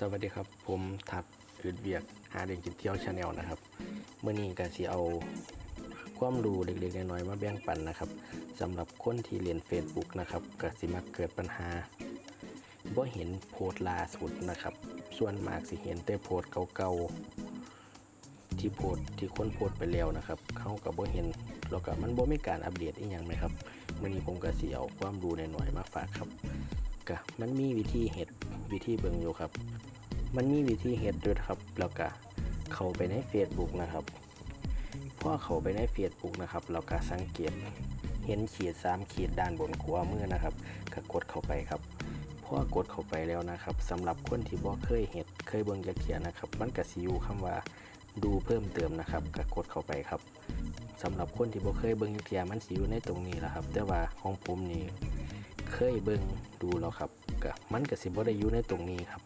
สวัสดีครับผมทัดอืดเวียกหาเด็กกินเที่ยวชาแนลนะครับเมื่อนี้ก็สิเอาความรู้เล็กๆน้อยๆมาแบ่งปันนะครับสำหรับคนที่เรียน Facebook นะครับก็สิมักเกิดปัญหาบ่เห็นโพสต์ล่าสุดนะครับ ส่วนมากสิเห็นแต่โพสต์เก่าๆที่โพสต์ที่คนโพสต์ไปแล้วนะครับเขาก็บ่เห็นแล้วก็มันบ่มีการอัปเดตอีกอย่างไหมครับเมื่อนี้ผมก็สิเอาความรู้น้อยๆมาฝากครับก็มันมีวิธีเห็ด วิธีเบิ่งอยู่ครับ มันมีวิธีเห็ดด้วยครับ แล้วก็เข้าไปใน Facebook นะครับพอเข้าไปใน Facebook นะครับ เราก็สังเกตเห็นขีดสามขีดด้านบนขวามือนะครับก็กดเข้าไปครับพอกดเข้าไปแล้วนะครับสำหรับคนที่บ่เคยเห็ดเคยเบิ่งจักเทียนะครับ มันก็สิอยู่คำว่าดูเพิ่มเติมนะครับก็กดเข้าไปครับสำหรับคนที่บ่เคยเบิ่งจักเทียมันสิอยู่ในตรงนี้แหละครับ แต่ว่าของผมนี่เคยเบิ่งดูแล้วครับ ก็มันก็สิบ่ได้อยู่ในตรงนี้ครับ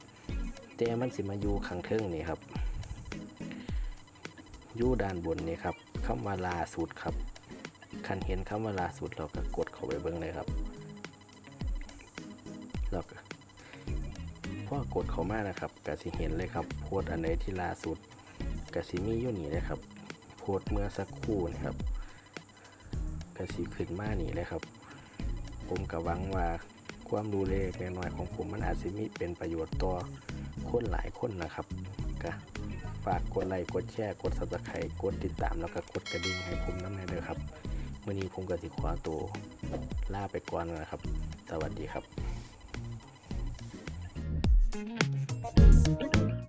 แต่มันสิมาอยู่ข้างเทิงนี่ครับอยู่ด้านบนนี่ครับคำว่าล่าสุดครับคันเห็นคำว่าล่าสุดเราก็กดเข้าไปเบิ่งเลยครับแล้วก็พอกดเข้ามานะครับก็สิเห็นเลยครับ โพสอันใดที่ล่าสุดก็สิมีอยู่นี่เลยครับ โพสเมื่อสักครู่นี่ครับก็สิขึ้นมานี่เลยครับ ผมก็หวังว่า ความรู้เล็กน้อยของผมมันอาจจะมีเป็นประโยชน์ต่อคนหลายคนนะครับก็ฝากกดไลค์กดแชร์กด subscribe กดติดตามแล้วก็กดกระดิ่งให้ผมน้ำในเด้อครับเมื่อนี้ผมก็สิขวาตัวลาไปก่อนนะครับ สวัสดีครับ